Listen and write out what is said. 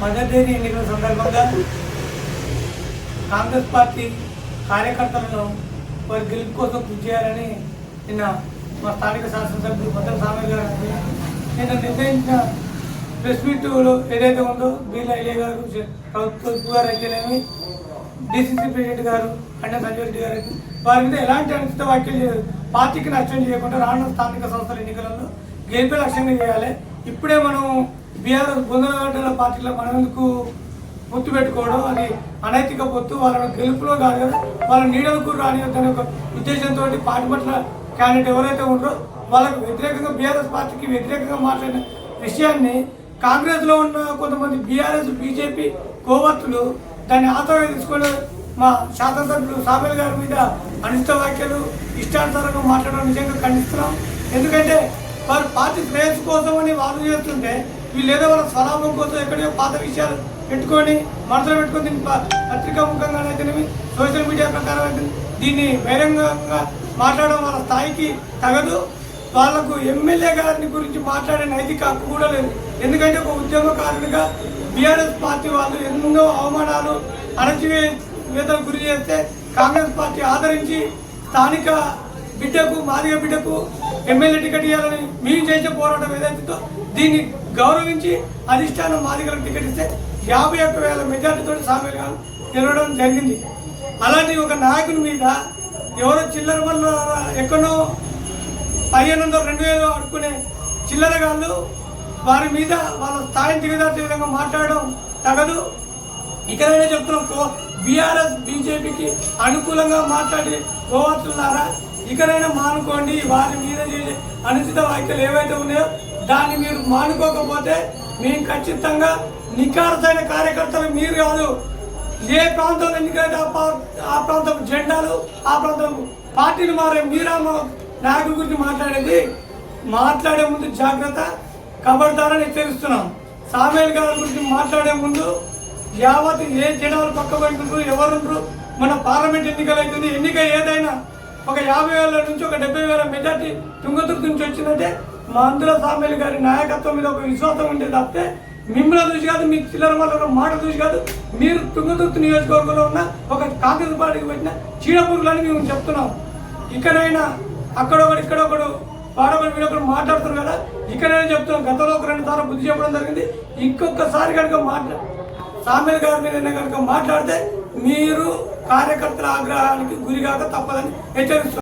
మగధేరి ఎన్నికల సందర్భంగా కాంగ్రెస్ పార్టీ కార్యకర్తలను వారి గెలుపు కోసం కృషి చేయాలని నిన్న మా స్థానిక శాసనసభ్యులు మొత్తం సామయ్య గారు నిన్న నిర్ణయించిన ప్రెస్ మీట్లో ఏదైతే ఉందో బీర్లా ఇలే గారు ప్రభుత్వ గారు అయితేనేమి డిసిసి ప్రెసిడెంట్ గారు అన్న సంజయ్ రెడ్డి గారు వారి మీద ఎలాంటి అనుచిత వ్యాఖ్యలు పార్టీకి నష్టం చేయకుండా రానున్న స్థానిక సంస్థల ఎన్నికలలో గెలిపే లక్ష్యంగా చేయాలి. ఇప్పుడే మనం బీఆర్ఎస్ బొందలగడ్డల పార్టీలో మనందుకు పొత్తు పెట్టుకోవడం? అది అనైతిక పొత్తు వాళ్ళ గెలుపులో కాదు వాళ్ళ నీడలకు రానియొద్దనే ఒక ఉద్దేశంతో పార్టీ పట్ల క్యాండిడేట్ ఎవరైతే ఉంటారో వాళ్ళకు వ్యతిరేకంగా బీఆర్ఎస్ పార్టీకి వ్యతిరేకంగా మాట్లాడిన విషయాన్ని కాంగ్రెస్లో ఉన్న కొంతమంది బీఆర్ఎస్ బీజేపీ కోవర్తులు దాన్ని ఆధారంగా తీసుకొని మా శాసనసభ్యులు సాబేల్ గారి మీద అనిష్ట వ్యాఖ్యలు ఇష్టానుసారంగా మాట్లాడడం నిజంగా ఖండిస్తున్నాం. ఎందుకంటే వారు పార్టీ శ్రేయస్సు కోసమని అని వాళ్ళు చేస్తుంటే వీళ్ళు ఏదో వాళ్ళ స్వలాభం కోసం ఎక్కడో పాత విషయాలు పెట్టుకొని మనసులో పెట్టుకొని దీన్ని పత్రికా ముఖంగానైతేనేమి సోషల్ మీడియా ప్రకారం అయితే దీన్ని బహిరంగంగా మాట్లాడడం వాళ్ళ స్థాయికి తగదు. వాళ్ళకు ఎమ్మెల్యే గారిని గురించి మాట్లాడే నైతిక హక్కు కూడా లేదు. ఎందుకంటే ఒక ఉద్యమకారునిగా బీఆర్ఎస్ పార్టీ వాళ్ళు ఎన్నో అవమానాలు అణచివేతలకు గురి చేస్తే కాంగ్రెస్ పార్టీ ఆదరించి స్థానిక బిడ్డకు మాదిగ బిడ్డకు ఎమ్మెల్యే టికెట్ ఇవ్వాలని మేము చేసే పోరాటం ఏదైతుందో దీన్ని గౌరవించి అధిష్టానం మాదిగలకు టికెట్ ఇస్తే యాభై ఒక్క వేల మెజార్టీతో సామెలుగా గెలవడం జరిగింది. అలాంటి ఒక నాయకుని మీద ఎవరో చిల్లర వల్ల ఎక్కడో పదిహేను వందలు రెండు వేలు అడుక్కునే చిల్లరగాళ్ళు వారి మీద వాళ్ళ స్థాయిని దిగదార్చే విధంగా మాట్లాడడం తగదు. ఇకనైనా చెప్తున్నాం బీఆర్ఎస్ బీజేపీకి అనుకూలంగా మాట్లాడి పోవచ్చున్నారా ఇకనైనా మానుకోండి వారి మీద అనుచిత వ్యాఖ్యలు ఏవైతే ఉన్నాయో దాన్ని మీరు మానుకోకపోతే మేము ఖచ్చితంగా నిఖారసైన కార్యకర్తలు మీరు కాదు. ఏ ప్రాంతంలో ఎన్నికైతే ఆ ఆ ప్రాంతం జెండాలు ఆ ప్రాంతం పార్టీలు మారే మీరా నాయకుడి గురించి మాట్లాడేది మాట్లాడే ముందు జాగ్రత్త కబడతారని హెచ్చరిస్తున్నాం. సామేల్ గారి గురించి మాట్లాడే ముందు యావత్ ఏ జనాలు పక్క పెట్టుకుంటారు ఎవరుంటారు మన పార్లమెంట్ ఎన్నికలు అవుతుంది ఎన్నిక ఏదైనా ఒక యాభై వేల నుంచి ఒక డెబ్బై వేల మెజార్టీ తుంగతుర్తి నుంచి వచ్చిందంటే మా అందుల సామేల్ గారి నాయకత్వం మీద ఒక విశ్వాసం ఉంటే తప్పితే మిమ్మల్ని చూసి కాదు మీ చిల్లర వాళ్ళ మాట చూసి కాదు మీరు తుంగతుర్తి నియోజకవర్గంలో ఉన్న ఒక కాంగ్రెస్ పార్టీకి పెట్టిన చీడపురుగులని మేము చెప్తున్నాం. ఇక్కడైనా అక్కడొకడు ఇక్కడొకడు వాడొకడు వీడొకడు మాట్లాడుతున్నారు కదా ఇక్కడైనా చెప్తున్నాం. గతంలో ఒక రెండు సార్లు బుద్ధి చెప్పడం జరిగింది. ఇంకొకసారి కనుక మాట్లా సామెల గారి మీద కనుక మాట్లాడితే మీరు కార్యకర్తల ఆగ్రహానికి గురిగాక తప్పదని హెచ్చరిస్తున్నారు.